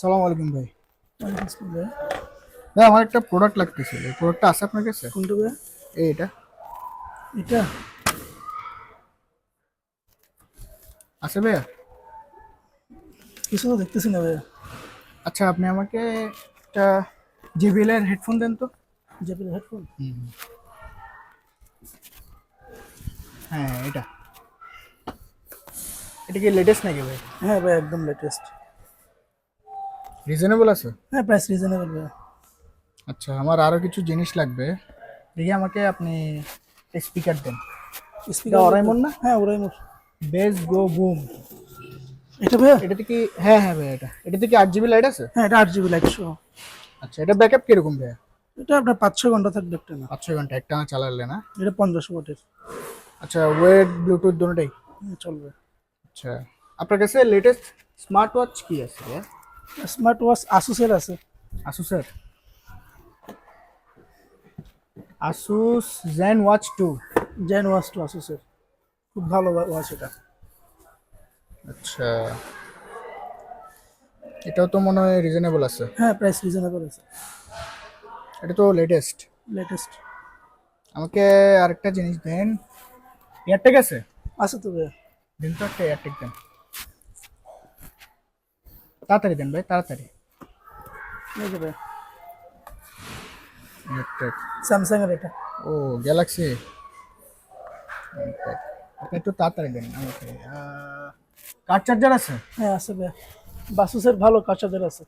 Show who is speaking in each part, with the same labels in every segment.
Speaker 1: সালাম আলাইকুম ভাই। ভাই। আমার একটা প্রোডাক্ট লাগতেছিল। প্রোডাক্টটা আছে আপনার কাছে?
Speaker 2: কোনটা ভাইয়া
Speaker 1: এই এটা। আছে ভাইয়া?
Speaker 2: কিছু তো দেখতেছি না ভাইয়া।
Speaker 1: আচ্ছা আপনি আমাকে একটা JBL এর হেডফোন দেন তো।
Speaker 2: জেপির হেডফোন
Speaker 1: হ্যাঁ এটা। এটা কি লেটেস্ট নাকি ভাই?
Speaker 2: হ্যাঁ ভাই একদম লেটেস্ট
Speaker 1: রিজনেবল আছে?
Speaker 2: হ্যাঁ প্রাইস রিজনেবল ভাইয়া।
Speaker 1: আচ্ছা আমার আরও কিছু জিনিস লাগবে। দেখি আমাকে আপনি স্পিকার দেন।
Speaker 2: স্পিকার
Speaker 1: ওরাইমন না?
Speaker 2: হ্যাঁ ওরাইমন
Speaker 1: বেস গো বুম
Speaker 2: এটা ভাইয়া?
Speaker 1: এটাতে কি হ্যাঁ হ্যাঁ ভাই এটা। এটাতে কি আট জিবি লাইট আছে?
Speaker 2: হ্যাঁ এটা আট জিবি লাইট সহ
Speaker 1: আচ্ছা এটা ব্যাকআপ কীরকম ভাইয়া?
Speaker 2: এটা আপনার পাঁচ ছয় ঘণ্টা থাকবে একটা না।
Speaker 1: পাঁচ ছয় ঘণ্টা একটা না চালালে না?
Speaker 2: এটা পঞ্চাশ ওয়াটের
Speaker 1: আচ্ছা ওয়েট ব্লুটুথ দুটোটাই
Speaker 2: হ্যাঁ, চলবে।
Speaker 1: আচ্ছা। আপনার কাছে লেটেস্ট স্মার্ট ওয়াচ কি আছে ভাইয়া?
Speaker 2: স্মার্ট ওয়াচ আসুসের আছে।
Speaker 1: আসুসের Asus Zen Watch two
Speaker 2: Zen Watch two আসুসের খুব ভালো ওয়াচ এটা।
Speaker 1: আচ্ছা। এটাও তো মনে হয় রিজনেবল আছে।
Speaker 2: হ্যাঁ প্রাইস রিজনেবল আছে।
Speaker 1: এটা তো লেটেস্ট
Speaker 2: লেটেস্ট
Speaker 1: আমাকে আরেকটা জিনিস দেন। এয়ারটেক আছে?
Speaker 2: আছে তো ভাইয়া।
Speaker 1: দিন তো একটা এয়ারটেক দেন। তাড়াতাড়ি দেন ভাই তাড়াতাড়ি।
Speaker 2: এই যে
Speaker 1: এয়ারটেক
Speaker 2: স্যামসাং এর এটা।
Speaker 1: ও গ্যালাক্সি আপনি একটু তাড়াতাড়ি দেন আমাকে কার চার্জার আছে?
Speaker 2: হ্যাঁ আছে ভাইয়া বাসুসের ভালো কাঁচাদের আছে।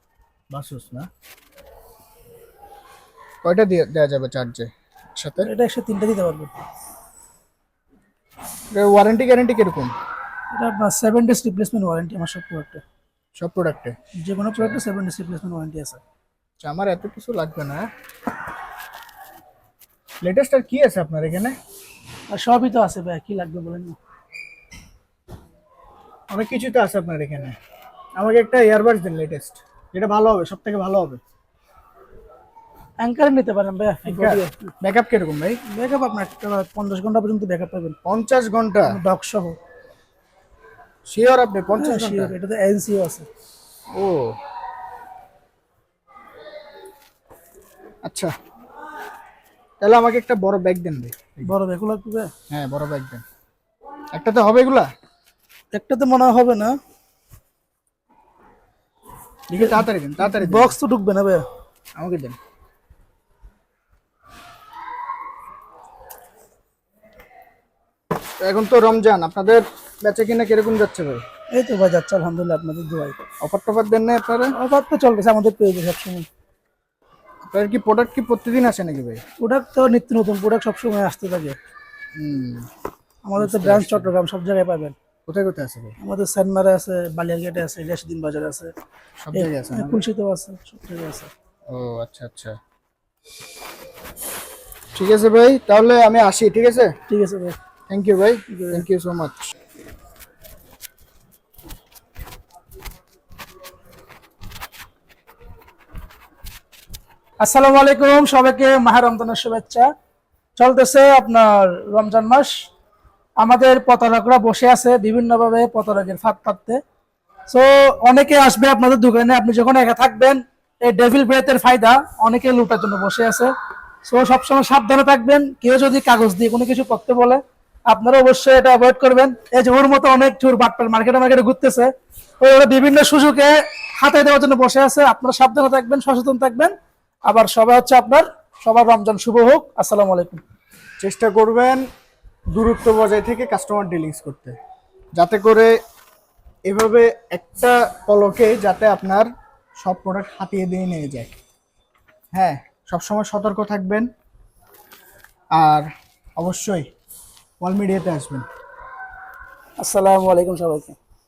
Speaker 1: বাসুস না? কয়টা দিয়ে দেওয়া যাবে চার্জে সাথে
Speaker 2: এটা একশো তিনটা দিতে পারবে।
Speaker 1: ওয়ারেন্টি গ্যারেন্টি কীরকম?
Speaker 2: এটা সেভেন ডেজ রিপ্লেসমেন্ট ওয়ারেন্টি আমার সব প্রোডাক্টে
Speaker 1: সব প্রোডাক্টে
Speaker 2: যে কোনো প্রোডাক্টে সেভেন ডেজ রিপ্লেসমেন্ট ওয়ারেন্টি আছে।
Speaker 1: আচ্ছা আমার এত কিছু লাগবে না। লেটেস্ট আর কি আছে আপনার এখানে?
Speaker 2: আর সবই তো আছে ভাই কি লাগবে বলেন? না
Speaker 1: অনেক কিছু তো আছে আপনার এখানে। আমাকে একটা ইয়ারবাডস দিন লেটেস্ট যেটা ভালো হবে সব থেকে ভালো হবে।
Speaker 2: অ্যাঙ্কারে নিতে পারেন ভাই
Speaker 1: ব্যাকআপ কীরকম ভাই?
Speaker 2: ব্যাকআপ আপনার পঞ্চাশ ঘণ্টা পর্যন্ত ব্যাকআপ পাবেন।
Speaker 1: পঞ্চাশ ঘণ্টা?
Speaker 2: ডক সহ।
Speaker 1: শিওর আপনি পঞ্চাশ
Speaker 2: হ্যাঁ,
Speaker 1: ঘণ্টা।
Speaker 2: sure, এটাতে এনসিও আছে।
Speaker 1: ও। আচ্ছা। তাহলে আমাকে একটা বড় ব্যাগ দেন ভাই।
Speaker 2: বড় ব্যাগ লাগবে?
Speaker 1: হ্যাঁ বড় ব্যাগ দেন। একটাতে হবে এগুলা?
Speaker 2: একটাতে মনে হবে না।
Speaker 1: দেখি তাড়াতাড়ি দেন তাড়াতাড়ি
Speaker 2: বক্স তো ঢুকবে না ভাই।
Speaker 1: আমাকে দেন। এখন তো রমজান আপনাদের বেচা কিনা কীরকম যাচ্ছে ভাই?
Speaker 2: এই তো ভাই যাচ্ছে আলহামদুলিল্লাহ আপনাদের দোয়াই।
Speaker 1: অফার টফার দেন না আপনারা?
Speaker 2: অফার তো চলতেছে আমাদের পেজে সবসময়।
Speaker 1: আপনার কি প্রোডাক্ট কি প্রতিদিন আসে নাকি ভাই?
Speaker 2: প্রোডাক্ট তো নিত্য নতুন প্রোডাক্ট সবসময় আসতে থাকে। আমাদের তো ব্রাঞ্চ চট্টগ্রাম সব জায়গায় পাবেন।
Speaker 1: কোথায় কোথায় আছে ভাই?
Speaker 2: আমাদের সেনমারে আছে বালিয়ারগেটে আছে রেশদিন বাজারে আছে।
Speaker 1: সব জায়গায় আছে না?
Speaker 2: খুলশিতেও আছে সব জায়গায় আছে।
Speaker 1: ও আচ্ছা আচ্ছা। ঠিক আছে ভাই তাহলে আমি আসি ঠিক আছে?
Speaker 2: ঠিক আছে ভাই।
Speaker 1: থ্যাংক ইউ ভাই থ্যাংক ইউ সো মাচ
Speaker 2: আসসালামু আলাইকুম, সবাইকে মাহের রমজানের শুভেচ্ছা। চলতেছে আপনার রমজান মাস। আমাদের প্রতারকরা বসে আছে বিভিন্নভাবে প্রতারকের ফাঁদ পাততে সো অনেকে আসবে আপনাদের দোকানে, আপনি যখন একা থাকবেন, এই ডেভিল ব্রেথের ফায়দা, অনেকে লুটার জন্য বসে আছে। সো সবসময় সাবধানে থাকবেন, কেউ যদি কাগজ দিয়ে কোনো কিছু করতে বলে, আপনারা অবশ্যই এটা অ্যাভয়েড করবেন। এই যে ওর মতো অনেক চুর বাটপাল মার্কেটে মার্কেটে ঘুরতেছে, ওই ওরা বিভিন্ন সুযোগে হাতায় দেওয়ার জন্য বসে আছে। আপনারা সাবধানে থাকবেন, সচেতন থাকবেন। আবার সবাই হচ্ছে আপনার সবার রমজান শুভ হোক আসসালামু আলাইকুম।
Speaker 1: চেষ্টা করবেন দূরত্ব বজায় থেকে কাস্টমার ডিলিংস করতে। যাতে করে এভাবে একটা পলকে যাতে আপনার সব প্রোডাক্ট হাতিয়ে দিয়ে নিয়ে যায়। হ্যাঁ সবসময় সতর্ক থাকবেন। আর অবশ্যই ওয়াল মিডিয়াতে আসবেন।
Speaker 2: আসসালামু আলাইকুম সবাইকে।